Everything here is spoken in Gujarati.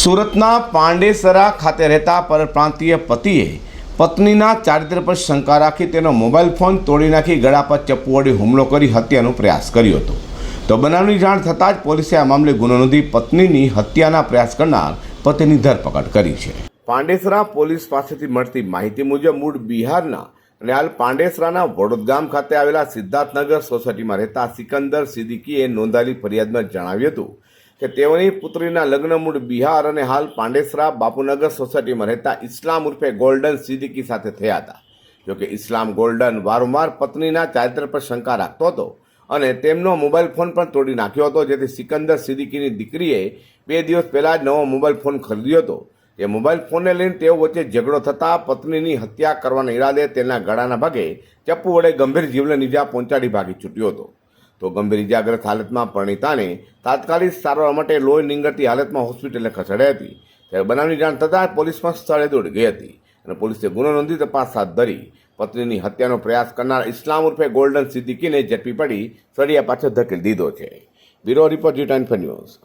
સુરતના પાંડેસરા ખાતે રહેતા પરપ્રાંતીય પતિએ પત્નીના ચારિત્ર પર શંકા રાખી તેનો મોબાઈલ ફોન તોડી નાખી ગળા પર ચપ્પુ વડે હુમલો કરી હત્યાનો પ્રયાસ કર્યો હતો. તો બનાવની જાણ થતાં જ પોલીસે આ મામલે ગુનો નોંધી પત્નીની હત્યાના પ્રયાસ કરનાર પતિની ધરપકડ કરી છે. પાંડેસરા પોલીસ પાસેથી મળતી માહિતી મુજબ મૂળ બિહારના અને હાલ પાંડેસરાના વડોદ ગામ ખાતે આવેલા સિદ્ધાર્થનગર સોસાયટીમાં રહેતા સિકંદર સિદ્દીકીએ નોંધાયેલી ફરિયાદમાં જણાવ્યું હતું કે તેઓની પુત્રીના લગ્ન મૂળ બિહાર અને હાલ પાંડેસરા બાપુનગર સોસાયટીમાં રહેતા ઇસ્લામ ઉર્ફે ગોલ્ડન સિદ્દીકી સાથે થયા હતા. જોકે ઇસ્લામ ગોલ્ડન વારંવાર પત્નીના ચારિત્ર પર શંકા રાખતો હતો અને તેમનો મોબાઈલ ફોન પણ તોડી નાખ્યો હતો, જેથી સિકંદર સિદ્દીકીની દીકરીએ બે દિવસ પહેલાં જ નવો મોબાઈલ ફોન ખરીદ્યો હતો. એ મોબાઈલ ફોનને લઈને તેઓ વચ્ચે ઝઘડો થતાં પત્નીની હત્યા કરવાના ઈરાદે તેના ગળાના ભાગે ચપ્પુ વડે ગંભીર જીવલેણ ઇજા પહોંચાડી ભાગી છૂટ્યો હતો. તો ગંભીર ઇજાગ્રસ્ત હાલતમાં પરણિતાને તાત્કાલિક સારવાર માટે લોહી નીંગળતી હાલતમાં હોસ્પિટલે ખસેડાઈ હતી. ત્યારે બનાવની જાણ થતાં પોલીસમાં સ્થળે દોડી ગઈ હતી અને પોલીસે ગુનો નોંધી તપાસ હાથ ધરી. પત્નીની હત્યાનો પ્રયાસ કરનાર ઇસ્લામ ઉર્ફે ગોલ્ડન સિદ્દીકીને ઝડપી પડી સળિયા પાછળ ધકેલી દીધો છે. Bureau report G time news.